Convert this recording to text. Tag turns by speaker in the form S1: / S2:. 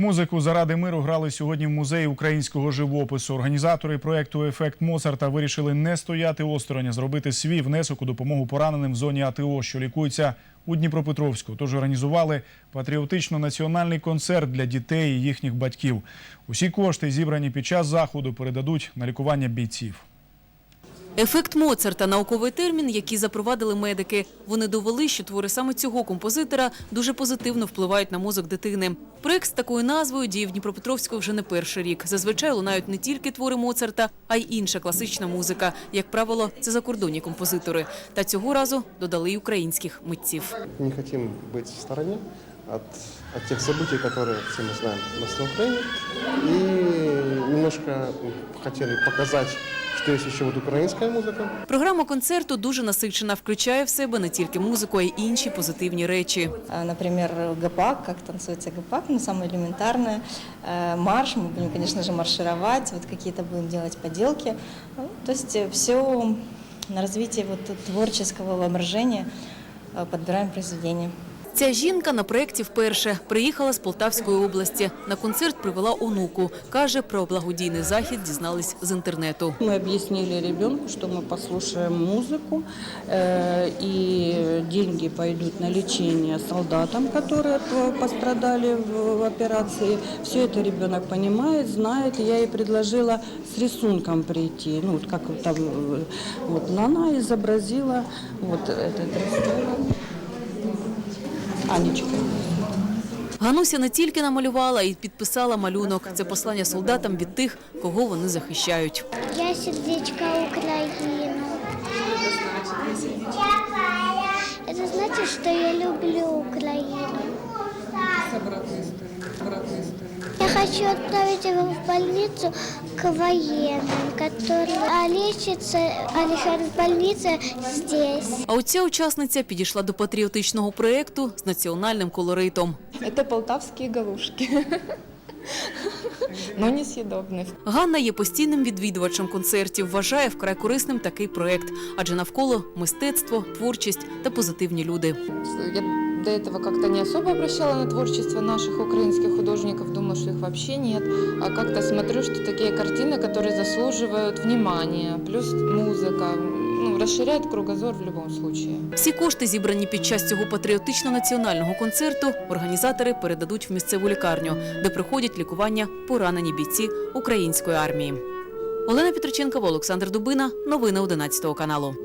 S1: Музику заради миру грали сьогодні в музеї українського живопису. Організатори проекту Ефект Моцарта вирішили не стояти осторонь, а зробити свій внесок у допомогу пораненим в зоні АТО, що лікуються у Дніпропетровську. Тож організували патріотично-національний концерт для дітей і їхніх батьків. Усі кошти, зібрані під час заходу, передадуть на лікування бійців.
S2: Ефект Моцарта – науковий термін, який запровадили медики. Вони довели, що твори саме цього композитора дуже позитивно впливають на мозок дитини. Проект з такою назвою діє в Дніпропетровську вже не перший рік. Зазвичай лунають не тільки твори Моцарта, а й інша класична музика. Як правило, це закордонні композитори. Та цього разу додали й українських митців.
S3: Не хотим быть в стороне от, от тех событий, которые все мы знаем у нас на Украине. И немножко хотели показать, что есть еще вот украинская музыка.
S2: Програма концерту дуже насичена, включає в себе не тільки музику, а й інші позитивні речі.
S4: А, Например, гопак, как танцуется гопак, ну, самое элементарное. Э, Марш, мы будем, конечно же, маршировать, вот какие-то будем делать поделки. Ну, То есть все на развитие вот творческого воображения э, подбираем произведения.
S2: Ця жінка на проєкті вперше приїхала з Полтавської області. На концерт привела онуку. Каже, про благодійний захід дізнались з інтернету.
S5: Мы объяснили ребенку, что мы послушаем музыку, э, и деньги пойдут на лечение солдатам, которые п- пострадали в, в операции. Все это ребенок понимает, знает. И Я ей предложила с рисунком прийти. Ну, вот как вот там, э, вот, но она изобразила вот этот рисунок. Анечка.
S2: Гануся не тільки намалювала, а й підписала малюнок. Це послання солдатам від тих, кого вони захищають.
S6: Я сердечка України. Це значить, що я люблю Украину Я хочу отправить его в больницу к военным, которые а лечится Александр в больнице здесь.
S2: А оця учасниця підійшла до патріотичного проєкту з національним колоритом.
S7: Это полтавские галушки. Но несъедобные.
S2: Ганна є постійним відвідувачем концертів. Вважає вкрай корисним такий проєкт, адже навколо мистецтво, творчість та позитивні люди.
S7: Я до этого как-то не особо обращала на творчество наших украинских художников, думала, что их вообще нет. А как-то смотрю, что такие картины, которые заслуживают внимания, плюс музыка, ну, расширяет кругозор в любом случае.
S2: Всі кошти, зібрані під час цього патріотично-національного концерту, організатори передадуть в місцеву лікарню, де проходять лікування поранені бійці української армії. Олена Петриченкова, Олександр Дубина. Новини 11 каналу.